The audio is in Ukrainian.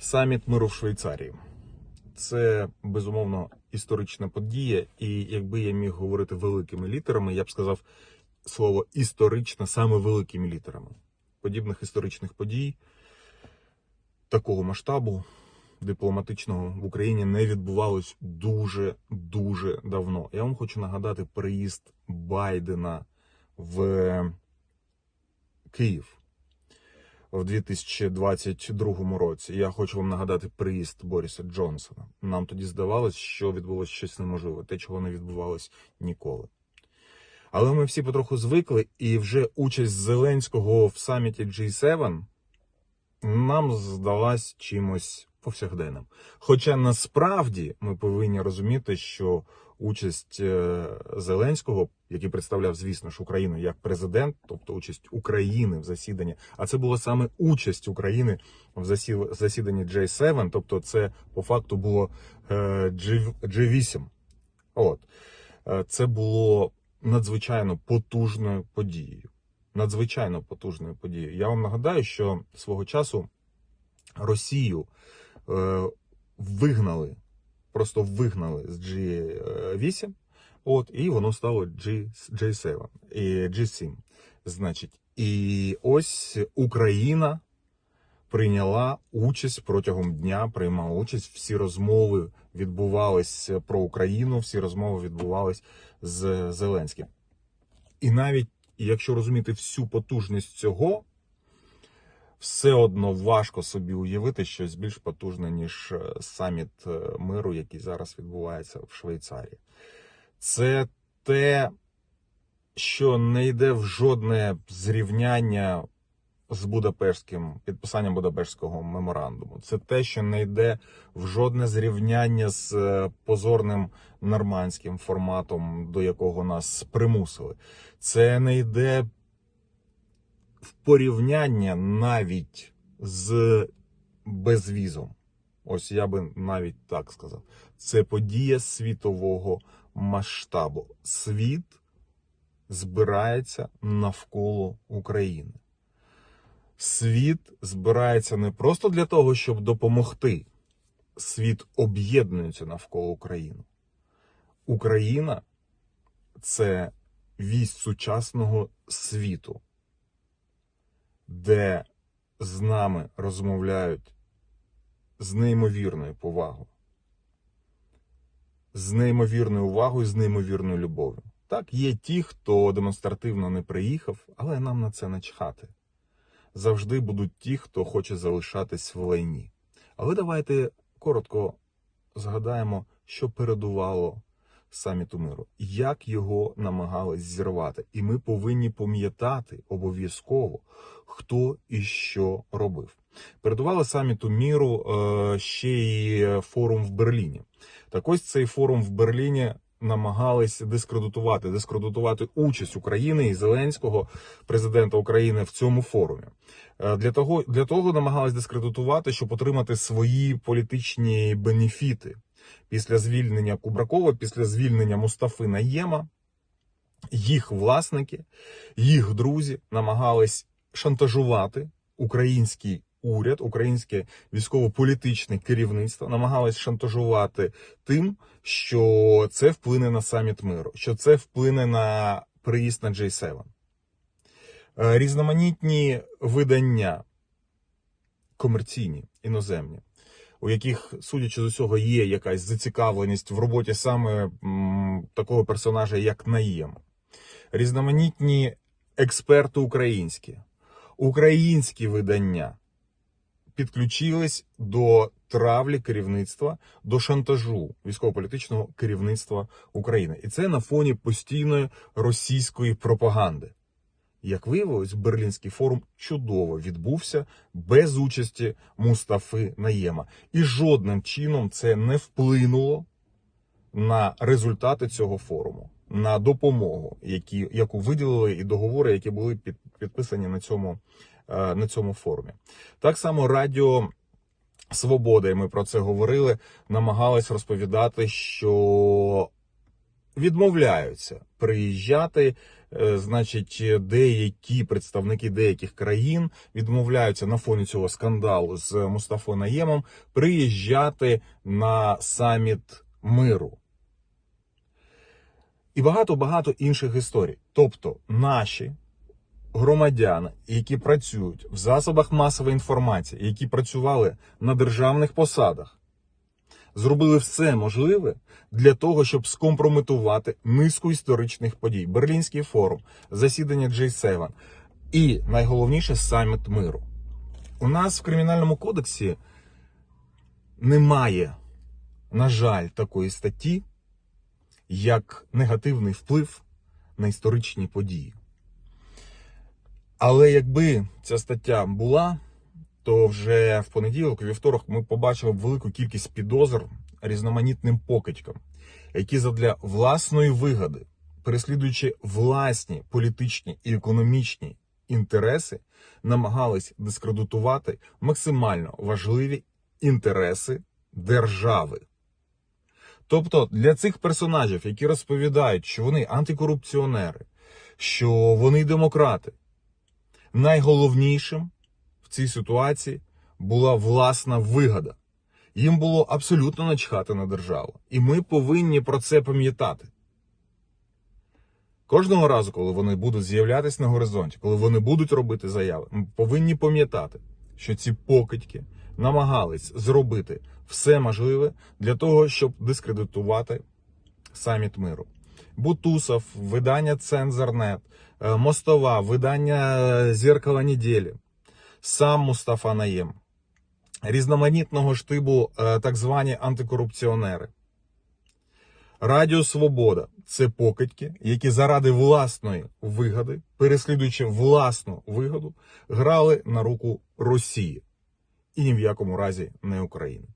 Саміт миру в Швейцарії. Це безумовно історична подія, і якби я міг говорити великими літерами, я б сказав слово історична саме великими літерами. Подібних історичних подій такого масштабу дипломатичного в Україні не відбувалось дуже дуже давно. Я вам хочу нагадати приїзд Байдена в Київ в 2022 році. Я хочу вам нагадати приїзд Боріса Джонсона. Нам тоді здавалось, що відбулося щось неможливе, те, чого не відбувалось ніколи. Але ми всі потроху звикли, і вже участь Зеленського в саміті G7 нам здалась чимось повсякденним. Хоча насправді ми повинні розуміти, що участь е, Зеленського, який представляв, звісно ж, Україну як президент, тобто участь України в засіданні, а це була саме участь України в засіданні J7, тобто це по факту було е, G- G8. От. Е, Це було надзвичайно потужною подією. Надзвичайно потужною подією. Я вам нагадаю, що свого часу Росію е, вигнали, просто вигнали з G8, от, і воно стало G, J7 і G7. Значить, і ось Україна прийняла участь протягом дня, приймала участь. Всі розмови відбувались про Україну, всі розмови відбувались з Зеленським. І навіть якщо розуміти всю потужність цього, все одно важко собі уявити щось більш потужне, ніж е, саміт е, миру, який зараз відбувається в Швейцарії. Це те, що не йде в жодне зрівняння з Будапештським підписанням Будапештського меморандуму. Це те, що не йде в жодне зрівняння з е, позорним нормандським форматом, до якого нас примусили. Це не йде в порівняння навіть з безвізом. Ось я би навіть так сказав. Це подія світового масштабу. Світ збирається навколо України. Світ збирається не просто для того, щоб допомогти. Світ об'єднується навколо України. Україна це вість сучасного світу, де з нами розмовляють з неймовірною повагою, з неймовірною увагою, з неймовірною любов'ю. Так, є ті, хто демонстративно не приїхав, але нам на це не чхати. Завжди будуть ті, хто хоче залишатись в лайні. Але давайте коротко згадаємо, що передувало саміту миру, як його намагались зірвати. І ми повинні пам'ятати обов'язково, хто і що робив. Передувало саміту міру е, ще й форум в Берліні. Так ось цей форум в Берліні намагались дискредитувати, дискредитувати участь України і Зеленського, президента України, в цьому форумі. Е, Для того, для того намагались дискредитувати, щоб отримати свої політичні бенефіти після звільнення Кубракова, після звільнення Мустафи Наєма. Їх власники, їх друзі намагались шантажувати український уряд, українське військово-політичне керівництво намагались шантажувати тим, що це вплине на саміт миру, що це вплине на приїзд на J7. Е, Різноманітні видання комерційні, іноземні, у яких, судячи з усього, є якась зацікавленість в роботі саме такого персонажа, як Наєм. Різноманітні експерти українські, українські видання підключились до травлі керівництва, до шантажу військово-політичного керівництва України. І це на фоні постійної російської пропаганди. Як виявилось, Берлінський форум чудово відбувся без участі Мустафи Наєма. І жодним чином це не вплинуло на результати цього форуму, на допомогу, які, яку виділили, і договори, які були під, підписані на цьому, е, на цьому форумі. Так само Радіо Свобода, і ми про це говорили, намагалась розповідати, що відмовляються приїжджати. Е, Значить, деякі представники деяких країн відмовляються на фоні цього скандалу з Мустафою Наємом приїжджати на саміт миру. І багато-багато інших історій. Тобто, наші громадяни, які працюють в засобах масової інформації, які працювали на державних посадах, зробили все можливе для того, щоб скомпрометувати низку історичних подій. Берлінський форум, засідання G7 і найголовніше саміт миру. У нас в кримінальному кодексі немає, на жаль, такої статті, як негативний вплив на історичні події. Але якби ця стаття була, то вже в понеділок, вівторок, ми побачили велику кількість підозр різноманітним покидькам, які задля власної вигоди, переслідуючи власні політичні і економічні інтереси, намагались дискредитувати максимально важливі інтереси держави. Тобто для цих персонажів, які розповідають, що вони антикорупціонери, що вони демократи, найголовнішим в цій ситуації була власна вигода. Їм було абсолютно начхати на державу. І ми повинні про це пам'ятати. Кожного разу, коли вони будуть з'являтися на горизонті, коли вони будуть робити заяви, ми повинні пам'ятати, що ці покидьки намагались зробити все можливе для того, щоб дискредитувати саміт миру. Бутусов, видання Цензорнет, е, Мостова, видання Зеркало неділі, сам Мустафа Наєм, різноманітного штибу е, так звані антикорупціонери. Радіо Свобода це покидьки, які заради власної вигоди, переслідуючи власну вигоду, грали на руку Росії і ні в якому разі не України.